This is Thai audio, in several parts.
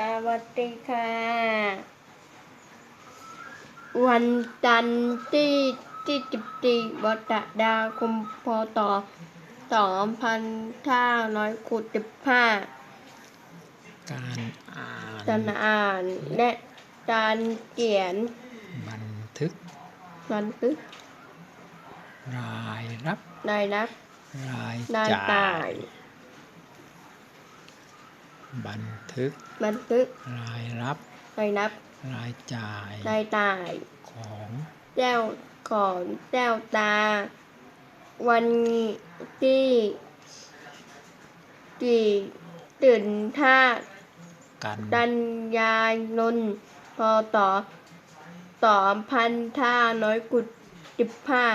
สวัสดีค่ะ วันจันทร์ที่ที่สิบสี่กรกฎาคมพศสองพันห้าร้อยขุดสิบห้าการอ่านการอ่านและการเขียน บันทึก บันทึก รายรับ รายรับ รายรายจ่าจ่ายย บันทึก บันทึก รายรับ รายรับ รายจ่าย รายจ่าย ของแก้วของแก้วตา วันที่ที่ตื่นท่ากันกันยายนพศสองพันท่าน้อยกุดสิบห้า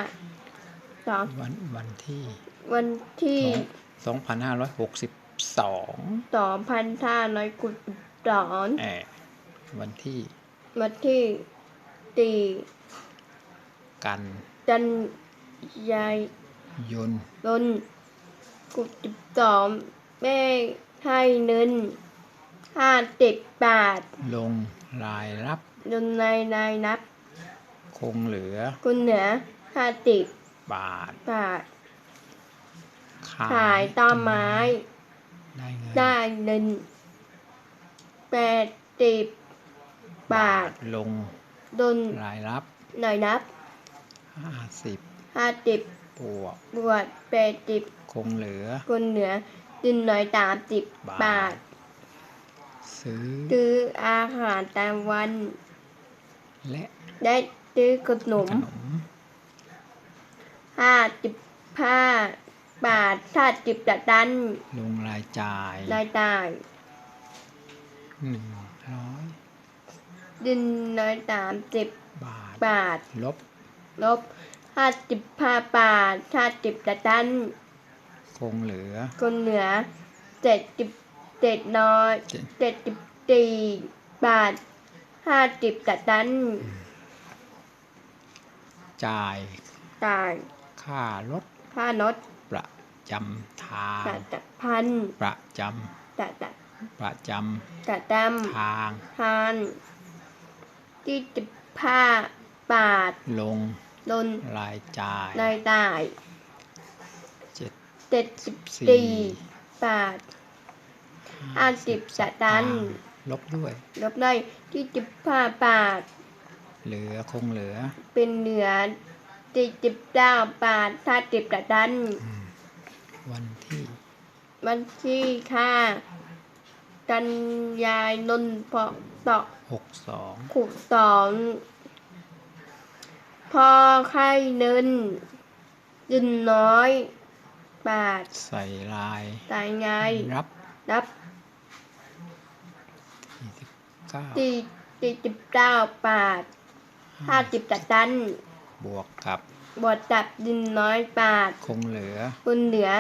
สองวันวันที่ วันที่สองพันห้าร้อยหกสิบ สองสองพันท่าน้อยกุดสิบสองแอบวันที่วันที่ตีกันกันยายยนนนกุดสิบสองแม่ให้เงินห้าสิบบาท ลงรายรับยนในในนับ คงเหลือคุณเหนือห้าสิบบาทบาทขาขายต้นไม้ ได้เงินได้เงินแปดสิบบาทลงดนรายรับหน่อยนับห้าสิบห้าสิบบวกบวกแปดสิบคงเหลือคุณเหนือดินหน่อยสามสิบบาบาททซื้อซื้ออาหารตามวัน และได้ซื้อขนมขนมห้าสิบห้า บาทห้าสิบตะตัน ลงรายจ่ายรายจ่ายหนึ่งร้อยดินหน่อยสามสิบบาท บาท ลบ ลบห้าสิบห้าบาทห้าสิบตะตัน คงเหลือ คนเหนือเจ็ดสิบเจ็ดน้อยเจ็ด เจ็ดสิบสี่บาทห้าสิบตะตันจ่ายจ่ายค่ารถค่ารถประ จำทางตะตะพันประจตะตะำประจตะดำทางำทานที่สิบห้าบาทลงลนรายจ่ายรายจ่ายเจ็ดเจ็ดสิบสี่สี่บาทห้าสิบสตางค์ลบด้วย ลบได้ที่สิบห้าบาท เหลือคงเหลือ เป็นเหนือสี่สิบเก้าบาทห้าสิบตะตัน วันที่มันที่ค่ากันยายนนพอต่อหกสองขุดสองพอไข่เนินยินน้อยบาทใส่ลายตายไงรับนับยี่สิบเก้าสี่สี่สิบเก้าบาทห้าสิบตะตัน บวกกับ บทจับดินน้อยบาท คงเหลือคุณเหนือ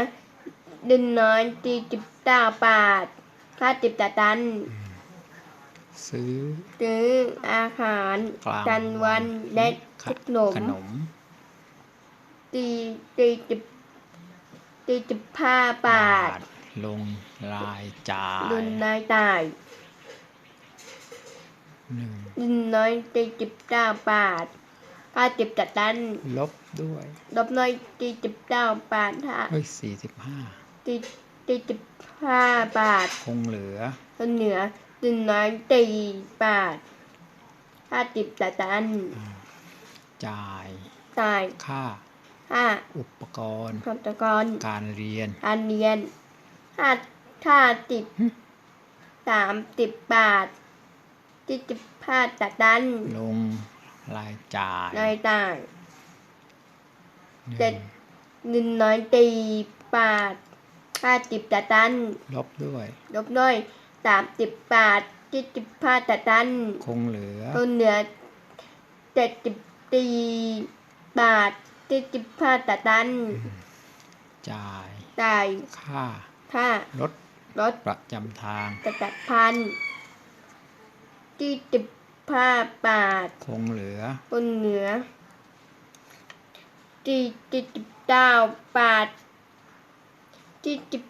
ดินน้อยสี่สิบเก้าบาทห้าสิบตะตัน ซื้อ ซื้ออาหารกลางกันวันและขนมขนม ตีตีสิบตีสิบห้าบาท ลงรายจ่ายดุนนายตายหนึ่งดินน้อยตีสิบเก้าบาท ห้าสิบตะตันลบด้วยลบน้อยตีสิบเก้าบาทห้าเฮ้ยสี่สิบห้าตีตีสิบห้าบาท คงเหลือคนเหนือดินน้อยตีบาทห้าสิบตะตันจ่ายตายค่าห้าอุปกรณ์คำตะกรการเรียน การเรียนห้าค่าติดหึสามสิบบาทที่สิบห้าตะตันลง รายจ่ายรายจ่ายหนึ่เจ็ดงหนึ่งน้อยตีบาทห้าสิบตะตัน ลบด้วย ลบน้อยสามสิบบาทที่สิบห้าตะตัน คงเหลือต้นเหนือเจ็ดสิบตีบาทที่สิบห้าตะตัน จ่ายจ่ายค่า ค่ารถรถประจำทางตะตัดพันที่สิบ ห้าบาทคงเหลือ บนเหนือที่ที่สิบเก้าบาทที่สิบ